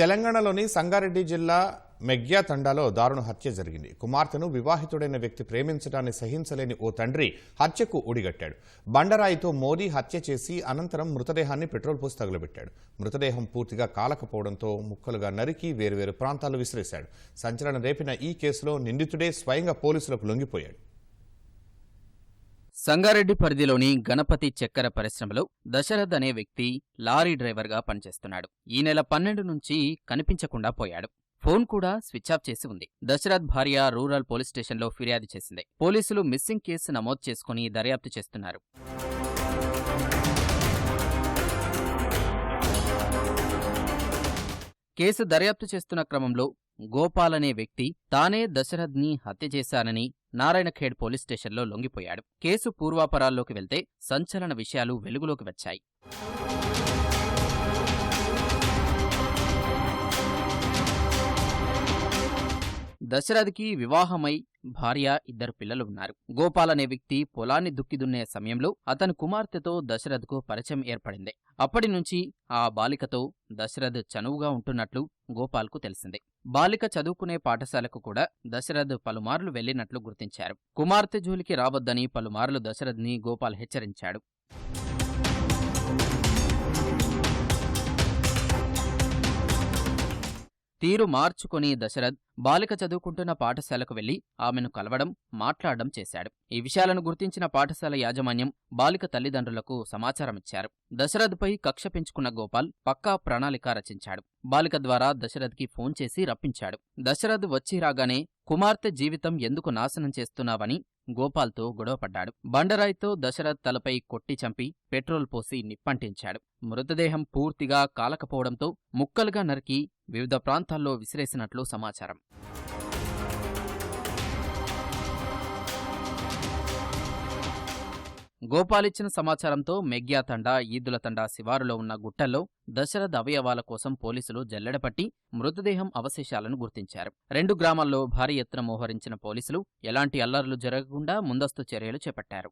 తెలంగాణలోని సంగారెడ్డి జిల్లా మెగ్యా తండాలో దారుణ హత్య జరిగింది. కుమార్తెను వివాహితుడైన వ్యక్తి ప్రేమించడాన్ని సహించలేని ఓ తండ్రి హత్యకు ఒడిగట్టాడు. బండరాయితో మోదీ హత్య చేసి అనంతరం మృతదేహాన్ని పెట్రోల్ పోసి తగులబెట్టాడు. మృతదేహం పూర్తిగా కాలకపోవడంతో ముక్కలుగా నరికి వేరువేరు ప్రాంతాలు విసిరేశాడు. సంచలనం రేపిన ఈ కేసులో నిందితుడే స్వయంగా పోలీసులకు లొంగిపోయాడు. సంగారెడ్డి పరిధిలోని గణపతి చక్కెర పరిశ్రమలో దశరథ్ అనే వ్యక్తి లారీ డ్రైవర్గా పనిచేస్తున్నాడు. ఈ నెల పన్నెండు నుంచి కనిపించకుండా పోయాడు. ఫోన్ కూడా స్విచ్ ఆఫ్ చేసి ఉంది. దశరథ్ భార్య రూరల్ పోలీస్ స్టేషన్లో ఫిర్యాదు చేసింది. పోలీసులు మిస్సింగ్ కేసు నమోదు చేసుకుని దర్యాప్తు చేస్తున్నారు. కేసు దర్యాప్తు చేస్తున్న క్రమంలో గోపాల్ అనే వ్యక్తి తానే దశరథ్ని హత్య చేశానని నారాయణఖేడ్ పోలీస్ స్టేషన్లో లొంగిపోయాడు. కేసు పూర్వాపరాల్లోకి వెళ్తే సంచలన విషయాలు వెలుగులోకి వచ్చాయి. దశరథ్కి వివాహమై భార్య ఇద్దరు పిల్లలు ఉన్నారు. గోపాల్ అనే వ్యక్తి పొలాన్ని దుక్కి దున్నే సమయంలో అతని కుమార్తెతో దశరథ్కు పరిచయం ఏర్పడింది. అప్పటి నుంచి ఆ బాలికతో దశరథ్ చనువుగా ఉంటున్నట్లు గోపాల్కు తెలిసింది. బాలిక చదువుకునే పాఠశాలకు కూడా దశరథ్ పలుమార్లు వెళ్ళినట్లు గుర్తించారు. కుమార్తె జోలికి రావద్దని పలుమార్లు దశరథ్ని గోపాల్ హెచ్చరించాడు. తీరు మార్చుకుని దశరథ్ బాలిక చదువుకుంటున్న పాఠశాలకు వెళ్ళి ఆమెను కలవడం మాట్లాడడం చేశాడు. ఈ విషయాలను గుర్తించిన పాఠశాల యాజమాన్యం బాలిక తల్లిదండ్రులకు సమాచారమిచ్చారు. దశరథ్పై కక్ష పెంచుకున్న గోపాల్ పక్కా ప్రణాళిక రచించాడు. బాలిక ద్వారా దశరథ్కి ఫోన్ చేసి రప్పించాడు. దశరథ్ వచ్చి రాగానే కుమార్తె జీవితం ఎందుకు నాశనం చేస్తున్నావని గోపాల్తో గొడవపడ్డాడు. బండరాయ్తో దశరథ్ తలపై కొట్టి చంపి పెట్రోల్ పోసి నిప్పంటించాడు. మృతదేహం పూర్తిగా కాలకపోవడంతో ముక్కలుగా నరికి వివిధ ప్రాంతాల్లో విసిరేసినట్లు సమాచారం. గోపాలిచ్చిన సమాచారంతో మెగ్యా తండా ఈదుల తండా శివారులో ఉన్న గుట్టల్లో దశరథ అవయవాల కోసం పోలీసులు జల్లెడపట్టి మృతదేహం అవశేషాలను గుర్తించారు. రెండు గ్రామాల్లో భారీ ఎత్తున మోహరించిన పోలీసులు ఎలాంటి అల్లర్లు జరగకుండా ముందస్తు చర్యలు చేపట్టారు.